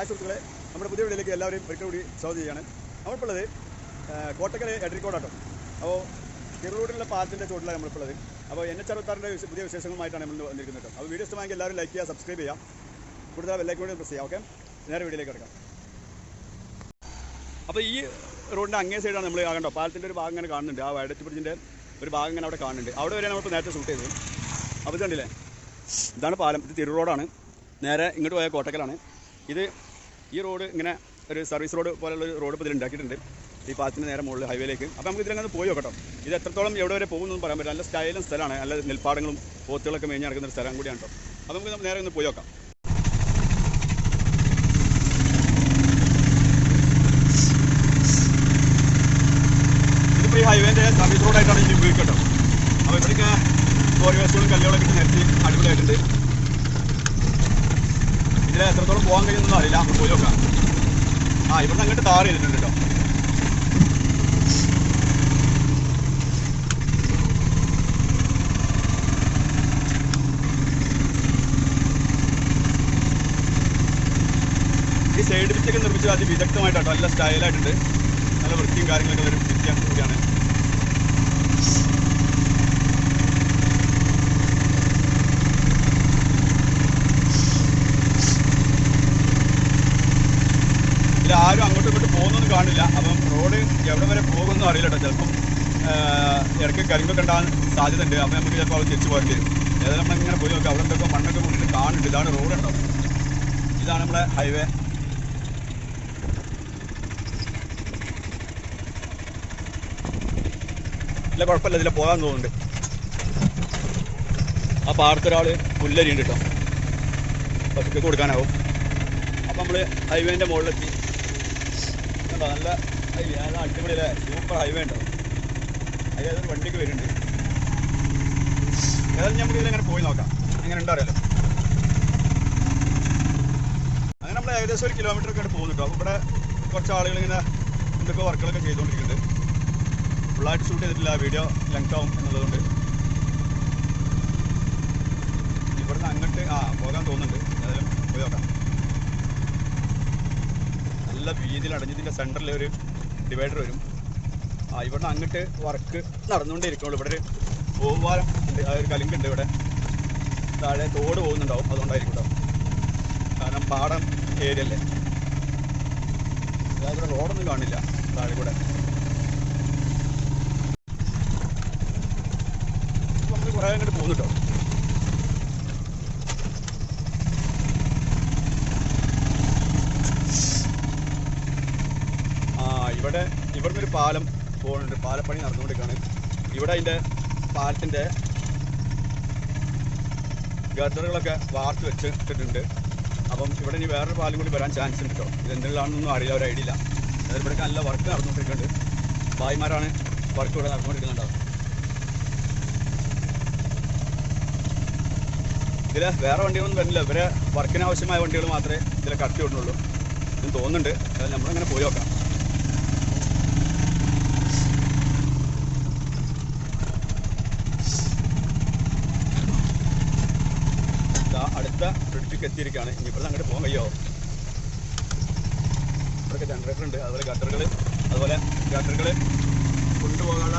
Hi സുഹൃത്തുക്കളെ നമ്മുടെ പുതിയ വീഡിയോയിലേക്ക് എല്ലാവരെയും ഒരിക്കൽ കൂടി സ്വാഗതം ചെയ്യുകയാണ്. നമ്മളിപ്പോഴത് കോട്ടക്കര എഡ്രിക്കോടാട്ടം അപ്പോൾ ചെറുറോഡിലുള്ള പാലത്തിന്റെ ചുവട്ടിലാണ് നമ്മളിപ്പോഴത്. അപ്പോൾ എൻ എച്ച് അറുപത്താറിന്റെ പുതിയ വിശേഷങ്ങളുമായിട്ടാണ് നമ്മൾ വന്നിരിക്കുന്നത് കേട്ടോ. അപ്പോൾ വീഡിയോ ഇഷ്ടമായെങ്കിൽ എല്ലാവരും ലൈക്ക് ചെയ്യുക സബ്സ്ക്രൈബ് ചെയ്യുക. കൂടുതൽ ബെല്ലൈക്കൻ കൂടി പ്രസ് ചെയ്യാം ഓക്കെ നേരെ വീഡിയോയിലേക്ക് കിടക്കാം. അപ്പോൾ ഈ റോഡിന്റെ അങ്ങേ സൈഡാണ് നമ്മൾ കണ്ടോ? പാലത്തിന്റെ ഒരു ഭാഗം ഇങ്ങനെ കാണുന്നുണ്ട്. ആ വയഡറ്റ് ബ്രിഡ്ജിന്റെ ഒരു ഭാഗം ഇങ്ങനെ അവിടെ കാണുന്നുണ്ട്. അവിടെ വരെ നമ്മൾ നേരത്തെ ഷൂട്ട് ചെയ്തത്. അപ്പോൾ ഇത് കണ്ടില്ലേ? ഇതാണ് പാലം. ഇത് തിരു റോഡാണ്. നേരെ ഇങ്ങോട്ട് പോയ കോട്ടക്കലാണ്. ഇത് ഈ റോഡ് ഇങ്ങനെ ഒരു സർവീസ് റോഡ് പോലുള്ള ഒരു റോഡ് ഇപ്പോൾ ഇതിൽ ഉണ്ടാക്കിയിട്ടുണ്ട്. ഈ പാത്തിന് നേരെ മുകളിൽ ഹൈവേയിലേക്ക് അപ്പോൾ നമുക്ക് ഇതിലങ്ങനെ പോയി നോക്കട്ടോ. ഇത് എത്രത്തോളം എവിടെ വരെ പോകുമെന്നൊന്നും പറയാൻ പറ്റില്ല. നല്ല സ്റ്റൈലും സ്ഥലമാണ്. നല്ല നെൽപ്പാടങ്ങളും പോത്തുകളൊക്കെ മേഞ്ഞ് നടക്കുന്ന ഒരു സ്ഥലം കൂടിയാണ് കേട്ടോ. അപ്പോൾ നമുക്ക് നേരെ ഒന്ന് പോയി നോക്കാം. ഹൈവേന്റെ സർവീസ് റോഡായിട്ടാണ് ഇനി ഉപയോഗിക്കട്ടോ അപ്പോൾ ഇവിടേക്ക് ഓരോ വേസ്റ്റുകളും കല്ലുകളൊക്കെ നിരത്തി അടിപൊളിയായിട്ടുണ്ട്. ഇതിൽ എത്രത്തോളം പോകാൻ കഴിയുന്നു അറിയില്ല. നമുക്ക് പോയി നോക്കാം. ആ ഇവിടുന്ന് അങ്ങോട്ട് താറ് ചെയ്തിട്ടുണ്ട് കേട്ടോ ഈ സൈഡ് പിച്ചൊക്കെ നിർമ്മിച്ചത് അതിവിദഗ്ധമായിട്ടോ നല്ല സ്റ്റൈലായിട്ടുണ്ട് നല്ല വൃത്തിയും കാര്യങ്ങളൊക്കെ ഒരു പിച്ചാണ് ആരും അങ്ങോട്ടും ഇങ്ങോട്ടും പോകുന്നൊന്നും കാണില്ല. അപ്പം റോഡ് എവിടെ വരെ പോകുമെന്നും അറിയില്ല കേട്ടോ ചിലപ്പം. ഇടയ്ക്ക് കരിമ്പൊക്കെ ഉണ്ടാകാൻ സാധ്യത ഉണ്ട് അപ്പം നമുക്ക് ചിലപ്പോൾ അവിടെ തിരിച്ചു പോകേണ്ടി വരും. ഏതായാലും നമ്മളിങ്ങനെ പോയി നോക്കാം. അവിടെ എന്തൊക്കെ മണ്ണൊക്കെ കൊണ്ടിട്ട് കാണുന്നുണ്ട്. ഇതാണ് റോഡ് ഉണ്ടോ ഇതാണ് നമ്മുടെ ഹൈവേ. ഇല്ല കുഴപ്പമില്ല. ഇതിലെ പോകാൻ തോന്നുന്നുണ്ട്. ആ പാടത്തൊരാൾ പുല്ലരിയുണ്ട് കേട്ടോ. പതുക്കെ കൊടുക്കാനാവും. അപ്പം നമ്മൾ ഹൈവേന്റെ മുകളിലെത്തി. കണ്ടോ നല്ല നല്ല അടിപൊളിയല്ലേ സൂപ്പർ ഹൈവേ ഉണ്ടോ? അതായത് വണ്ടിക്ക് വരുന്നുണ്ട്. ഏതായാലും നമുക്ക് ഇതിലെങ്ങനെ പോയി നോക്കാം. എങ്ങനെ ഉണ്ടോ അറിയാലോ. അങ്ങനെ നമ്മൾ ഏകദേശം ഒരു കിലോമീറ്റർ ഒക്കെ പോകുന്നു കേട്ടോ ഇവിടെ കുറച്ച് ആളുകൾ ഇങ്ങനെ എന്തൊക്കെ വർക്കുകളൊക്കെ ചെയ്തുകൊണ്ടിരിക്കുന്നുണ്ട്. ഫുള്ളായിട്ട് ഷൂട്ട് ചെയ്തിട്ടില്ല. വീഡിയോ ലെങ്ത് ആവും എന്നുള്ളതുകൊണ്ട്. ഇവിടുന്ന് അങ്ങോട്ട് ആ പോകാൻ തോന്നുന്നുണ്ട്. ഏതായാലും പോയി നോക്കാം. നല്ല എച്ചിൽ അടഞ്ഞതിന്റെ സെന്ററിൽ ഒരു ഡിവൈഡർ വരും. ആ ഇവിടെ അങ്ങോട്ട് വർക്ക് നടന്നുകൊണ്ടേ ഇരിക്കുള്ളൂ ഇവിടെ ഒരു പൂവാലം ഉണ്ട്. ആ ഒരു കലിങ്കുണ്ട് ഇവിടെ. താഴെ തോട് പോകുന്നുണ്ടാവും. അതുകൊണ്ടായിരിക്കും കേട്ടോ കാരണം പാടം ഏരിയ അല്ലേ? അതായത് ഇവിടെ റോഡൊന്നും കാണില്ല. താഴെ കൂടെ. കുറേ അങ്ങോട്ട് പോകുന്നു കേട്ടോ ആ ഇവിടെ ഇവിടുന്ന് ഒരു പാലം പോകുന്നുണ്ട്. പാലപ്പണി നടന്നുകൊണ്ടിരിക്കുകയാണ്. ഇവിടെ അതിന്റെ പാലത്തിന്റെ ഗർഡറുകളൊക്കെ വാർത്ത് വെച്ചിട്ടുണ്ട് അപ്പം ഇവിടെ ഇനി വേറൊരു പാലം കൂടി വരാൻ ചാൻസ് ഉണ്ട് കേട്ടോ ഇത് എന്തെല്ലാണെന്നൊന്നും അറിയില്ല ഒരു ഐഡിയ ഇല്ല. അതായത് ഇവിടെ നല്ല വർക്ക് നടന്നുകൊണ്ടിരിക്കുന്നുണ്ട്. ഭായിമാരാണ് വർക്ക് ഇവിടെ നടന്നുകൊണ്ടിരിക്കുന്നുണ്ടാവും ഇതിൽ വേറെ വണ്ടികളൊന്നും വരുന്നില്ല. ഇവരെ വർക്കിന് ആവശ്യമായ വണ്ടികൾ മാത്രമേ ഇതിൽ കടത്തി വിടുന്നുള്ളൂ എന്ന് തോന്നുന്നുണ്ട്. അതായത് നമ്മളിങ്ങനെ പോയി നോക്കാം. അടുത്ത ബ്രിഡ്ജിക്ക് എത്തിയിരിക്കുകയാണ്. ഇനി അങ്ങോട്ട് പോകാൻ വയ്യോ ഇവിടെയൊക്കെ ജനറേറ്റർ ഉണ്ട്. അതുപോലെ ഗട്ടറുകൾ അതുപോലെ ഗട്ടറുകൾ കൊണ്ടുപോകാനുള്ള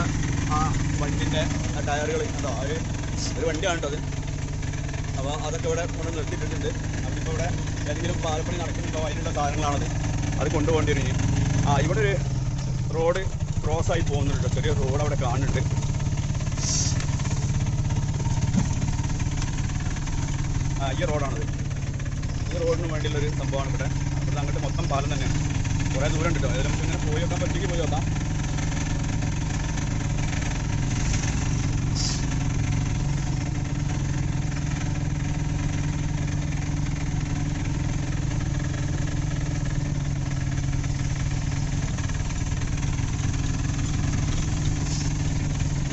ആ വണ്ടിന്റെ ആ ടയറുകൾ അതോ ഒരു ഒരു വണ്ടിയാണ് കേട്ടോ അത്. അപ്പോൾ അതൊക്കെ ഇവിടെ കൊണ്ട് നിർത്തിയിട്ടുണ്ട്. അതിപ്പോൾ ഇവിടെ ഏതെങ്കിലും പാലപ്പണി നടക്കുന്നുണ്ടോ? അതിനുള്ള സാധനങ്ങളാണത്. അത് കൊണ്ടുപോകേണ്ടി വരും ആ ഇവിടെ ഒരു റോഡ് ക്രോസ് ആയി പോകുന്നുണ്ട് ചെറിയ റോഡ് അവിടെ കാണുന്നുണ്ട്. ഈ റോഡാണത് ഈ റോഡിന് വേണ്ടിയുള്ളൊരു സംഭവമാണ് ഇവിടെ. ഇവിടെ അങ്ങോട്ട് മൊത്തം പാലം തന്നെയാണ്. കുറേ ദൂരം ഉണ്ട് കേട്ടോ. അതിൽ നമുക്ക് ഇങ്ങനെ പോയി നോക്കാൻ പറ്റിയെങ്കിൽ പോയി നോക്കാം.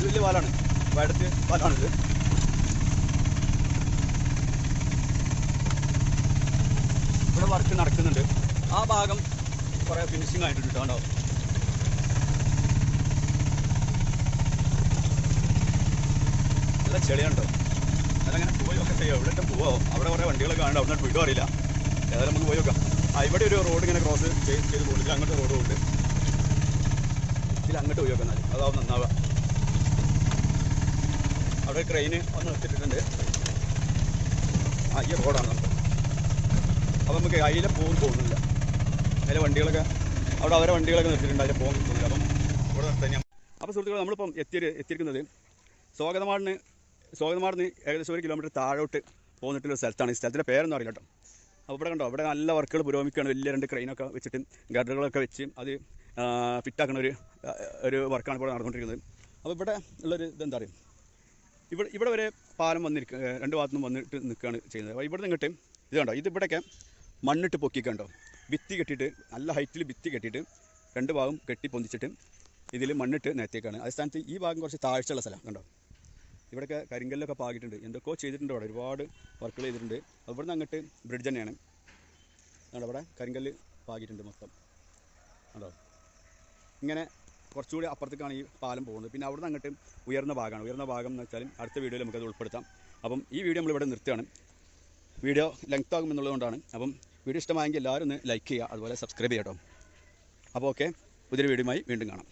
വലിയ പാലാണ്. വയടത്ത് പാലാണിത്. വർക്ക് നടക്കുന്നുണ്ട്. ആ ഭാഗം കുറേ ഫിനിഷിംഗ് ആയിട്ടുണ്ട് കേട്ടോ. നല്ല ചെളിയുണ്ടോ അതങ്ങനെ പോയി ഒക്കെ ചെയ്യാം. എവിടെ പോവോ? അവിടെ കുറേ വണ്ടികളൊക്കെ കാണണ്ട അവിടെ വീടും അറിയില്ല. ഏതായാലും നമുക്ക് പോയി നോക്കാം. ആ ഇവിടെ ഒരു റോഡ് ഇങ്ങനെ ക്രോസ് ചെയ്ത് ചെയ്ത് പോകുന്നില്ല അങ്ങോട്ട് റോഡ് ഉണ്ട്. അങ്ങോട്ട് പോയി വെക്കാൻ അതാവും നന്നാവുക. അവിടെ ട്രെയിന് ഒന്ന് നിർത്തിയിട്ടുണ്ട് ആ ഈ റോഡാണ് നമുക്ക്. അപ്പോൾ നമുക്ക് അതിലെ പോകും തോന്നുന്നില്ല. അതിലെ വണ്ടികളൊക്കെ അവിടെ അവരെ വണ്ടികളൊക്കെ നിർത്തിയിട്ടുണ്ട് അതിലെ പോകും തോന്നുന്നില്ല. അപ്പം ഇവിടെ നിർത്താൻ ഞാൻ അപ്പോൾ സുഹൃത്തുക്കൾ നമ്മളിപ്പം എത്തി എത്തിയിരിക്കുന്നത് സ്വാഗതമാടിന് സ്വാഗതമാടിന് ഏകദേശം ഒരു കിലോമീറ്റർ താഴോട്ട് പോന്നിട്ടുള്ള സ്ഥലത്താണ്. ഈ സ്ഥലത്തിന്റെ പേരൊന്നും അറിയില്ല കേട്ടോ. അപ്പോൾ ഇവിടെ കണ്ടോ അവിടെ നല്ല വർക്കുകൾ പുരോഗമിക്കുകയാണ്. വലിയ രണ്ട് ക്രെയിനൊക്കെ വെച്ചിട്ട് ഗഡറുകളൊക്കെ വെച്ച് അത് ഫിറ്റാക്കുന്ന ഒരു ഒരു വർക്കാണ് ഇവിടെ നടന്നുകൊണ്ടിരിക്കുന്നത്. അപ്പോൾ ഇവിടെ ഉള്ളൊരു ഇതെന്താ പറയുക ഇവിടെ ഇവിടെ വരെ പാലം വന്നിരിക്കുക രണ്ട് ഭാഗത്തുനിന്നും വന്നിട്ട് നിൽക്കുകയാണ് ചെയ്യുന്നത്. അപ്പോൾ ഇവിടെ നിന്നിട്ട് ഇത് കണ്ടോ ഇത് ഇവിടെയൊക്കെ മണ്ണിട്ട് പൊക്കിക്കണ്ടോ? ഭിത്തി കെട്ടിയിട്ട് നല്ല ഹൈറ്റിൽ ഭിത്തി കെട്ടിയിട്ട് രണ്ട് ഭാഗം കെട്ടി പൊന്തിച്ചിട്ട് ഇതിൽ മണ്ണിട്ട് നിരത്തിയേക്കാണ്. അതേ സ്ഥാനത്ത് ഈ ഭാഗം കുറച്ച് താഴ്ചയുള്ള സ്ഥലം കണ്ടോ? ഇവിടെയൊക്കെ കരിങ്കല്ലൊക്കെ പാകിയിട്ടുണ്ട്. എന്തൊക്കെയോ ചെയ്തിട്ടുണ്ട് അവിടെ. ഒരുപാട് വർക്കുകൾ ചെയ്തിട്ടുണ്ട്. അവിടുന്ന് അങ്ങോട്ട് ബ്രിഡ്ജ് തന്നെയാണ്. കണ്ടോ അവിടെ കരിങ്കല്ല് പാകിയിട്ടുണ്ട് മൊത്തം. കണ്ടോ? ഇങ്ങനെ കുറച്ചുകൂടി അപ്പുറത്തേക്കാണ് ഈ പാലം പോകുന്നത്. പിന്നെ അവിടുന്ന് അങ്ങോട്ട് ഉയർന്ന ഭാഗമാണ്. ഉയർന്ന ഭാഗം എന്ന് വെച്ചാൽ അടുത്ത വീഡിയോയിൽ നമുക്കത് ഉൾപ്പെടുത്താം. അപ്പം ഈ വീഡിയോ നമ്മളിവിടെ നിർത്തുകയാണ്. വീഡിയോ ലെങ്ത് ആകും എന്നുള്ളതുകൊണ്ടാണ്. അപ്പം വീഡിയോ ഇഷ്ടമായെങ്കിൽ എല്ലാവരും ഒന്ന് ലൈക്ക് ചെയ്യുക അതുപോലെ സബ്സ്ക്രൈബ് ചെയ്യട്ടോ അപ്പോൾ ഓക്കെ പുതിയൊരു വീഡിയോയുമായി വീണ്ടും കാണാം.